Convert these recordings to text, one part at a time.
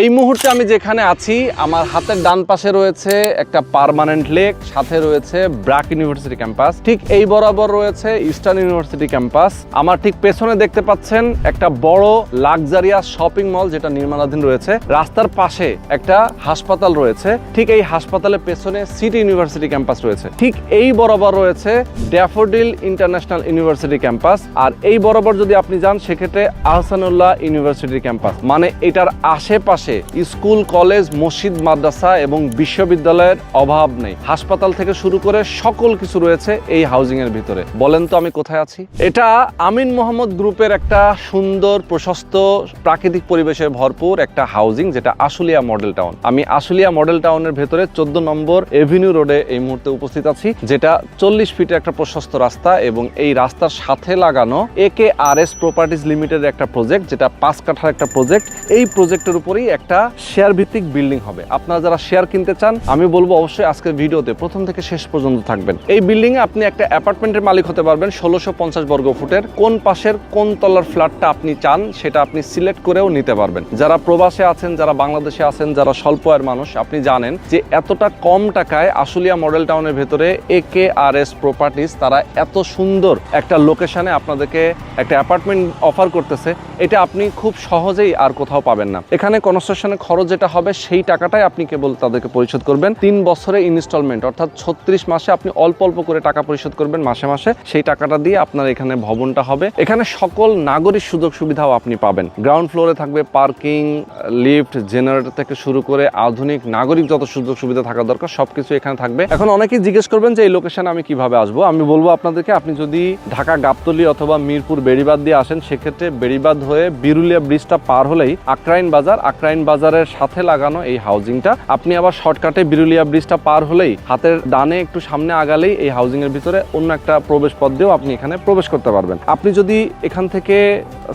এই মুহূর্তে আমি যেখানে আছি, আমার হাতের ডান পাশে রয়েছে একটা পার্মানেন্ট লেক সাথে রয়েছে ব্র্যাক ইউনিভার্সিটি ক্যাম্পাস ঠিক এই বরাবর রয়েছে ইস্টার্ন ইউনিভার্সিটি ক্যাম্পাস আমার ঠিক পেছনে দেখতে পাচ্ছেন একটা বড় লাক্সারিয়াস শপিং মল যেটা নির্মাণাধীন রয়েছে। রাস্তার পাশে একটা হাসপাতাল রয়েছে। ঠিক এই হাসপাতালের পেছনে সিটি ইউনিভার্সিটি ক্যাম্পাস রয়েছে। ঠিক এই বরাবর রয়েছে ড্যাফোডিল ইন্টারন্যাশনাল ইউনিভার্সিটি ক্যাম্পাস আর এই বরাবর যদি আপনি যান, সেক্ষেত্রে আহসানুল্লাহ ইউনিভার্সিটি ক্যাম্পাস মানে এটার আশেপাশে স্কুল, কলেজ, মসজিদ, মাদ্রাসা এবং বিশ্ববিদ্যালয়ের অভাব নেই। হাসপাতাল থেকে শুরু করে সকল কিছু রয়েছে এই হাউজিং এর ভিতরে। বলেন তো আমি কোথায় আছি? এটা আমিন মোহাম্মদ গ্রুপের একটা সুন্দর, প্রশস্ত, প্রাকৃতিক পরিবেশে ভরপুর একটা হাউজিং, যেটা আশুলিয়া মডেল টাউন। আমি আশুলিয়া মডেল টাউনের ভেতরে চোদ্দ নম্বর এভিনিউ রোডে এই মুহূর্তে উপস্থিত আছি, যেটা চল্লিশ ফিটের একটা প্রশস্ত রাস্তা এবং এই রাস্তার সাথে লাগানো এ কে আর এস প্রপার্টিজ লিমিটেডের একটা প্রজেক্ট, যেটা পাঁচ কাঠার একটা প্রজেক্ট। এই প্রজেক্টের উপরেই একটা শেয়ার ভিত্তিক বিল্ডিং হবে। আপনারা যারা শেয়ার কিনতে চান, আমি বলব অবশ্যই আজকের ভিডিওতে প্রথম থেকে শেষ পর্যন্ত থাকবেন। এই বিল্ডিং এ আপনি একটা অ্যাপার্টমেন্টের মালিক হতে পারবেন, ষোলোশো পঞ্চাশ বর্গ ফুটের। কোন পাশের, কোন তলার ফ্ল্যাটটা আপনি চান, সেটা আপনি সিলেক্ট করেও নিতে পারবেন। যারা প্রবাসে আছেন, যারা বাংলাদেশে আছেন, যারা স্বল্প আয়ের মানুষ, আপনি জানেন যে এতটা কম টাকায় আশুলিয়া মডেল টাউনের ভেতরে এ কে আর এস প্রপার্টিজ তারা এত সুন্দর একটা লোকেশনে আপনাদেরকে একটা অ্যাপার্টমেন্ট অফার করতেছে। এটা আপনি খুব সহজেই আর কোথাও পাবেন না। এখানে কনস্ট্রাকশনের খরচ যেটা হবে, সেই টাকাটাই আপনি কেবল তাদেরকে পরিশোধ করবেন। তিন বছরে ইনস্টলমেন্ট অর্থাৎ ছত্রিশ মাসে আপনি অল্প অল্প করে টাকা পরিশোধ করবেন মাসে মাসে। সেই টাকাটা দিয়ে আপনার এখানে ভবনটা হবে। এখানে সকল নাগরিক সুযোগ সুবিধাও আপনি পাবেন। গ্রাউন্ড ফ্লোরে থাকবে পার্কিং লিফট জেনারেটর থেকে শুরু করে আধুনিক নাগরিক যত সুযোগ সুবিধা থাকা দরকার, সবকিছু এখানে থাকবে। এখন অনেকেই জিজ্ঞেস করবেন যে, এই লোকেশনে আমি কীভাবে আসব? আমি বলব আপনাদেরকে, আপনি যদি ঢাকা, গাবতলি অথবা মিরপুর বেড়িবাদ দিয়ে আসেন, সেক্ষেত্রে বেড়িবাদ হয়ে বিরুলিয়া ব্রিজটা পার হলেই আক্রাইন বাজার, আক্রাইন বাজারের সাথে লাগানো এই হাউজিংটা আপনি আবার শর্টকাটে বিরুলিয়া ব্রিজটা পার হলেই হাতের ডানে একটু সামনে আগালেই এই হাউজিং এর ভিতরে অন্য একটা প্রবেশ পথ দিয়েও আপনি এখানে প্রবেশ করতে পারবেন। আপনি যদি এখান থেকে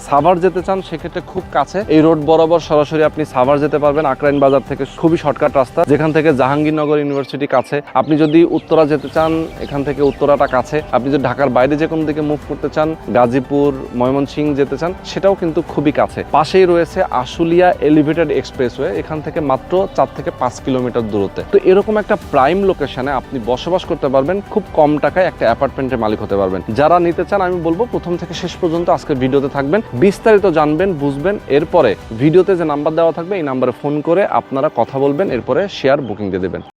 সাভার যেতে চান, সেক্ষেত্রে খুব কাছে। এই রোড বরাবর সরাসরি আপনি সাভার যেতে পারবেন, আকরাইন বাজার থেকে খুবই শর্টকাট রাস্তা। যেখান থেকে জাহাঙ্গীরনগর ইউনিভার্সিটি কাছে। আপনি যদি উত্তরা যেতে চান, এখান থেকে উত্তরাটা কাছে। আপনি যদি ঢাকার বাইরে যে কোনো দিকে মুভ করতে চান, গাজীপুর, ময়মনসিংহ যেতে চান, সেটাও কিন্তু খুবই কাছে। পাশেই রয়েছে আশুলিয়া এলিভেটেড এক্সপ্রেসওয়ে এখান থেকে মাত্র চার থেকে পাঁচ কিলোমিটার দূরত্বে। তো এরকম একটা প্রাইম লোকেশনে আপনি বসবাস করতে পারবেন, খুব কম টাকায় একটা অ্যাপার্টমেন্টের মালিক হতে পারবেন। যারা নিতে চান, আমি বলব প্রথম থেকে শেষ পর্যন্ত আজকে ভিডিওতে থাকবেন, বিস্তারিত জানবেন, বুঝবেন, এরপরে ভিডিওতে যে নাম্বার দেওয়া থাকবে, এই নাম্বারে ফোন করে আপনারা কথা বলবেন, এরপরে শেয়ার বুকিং দিয়ে দেবেন।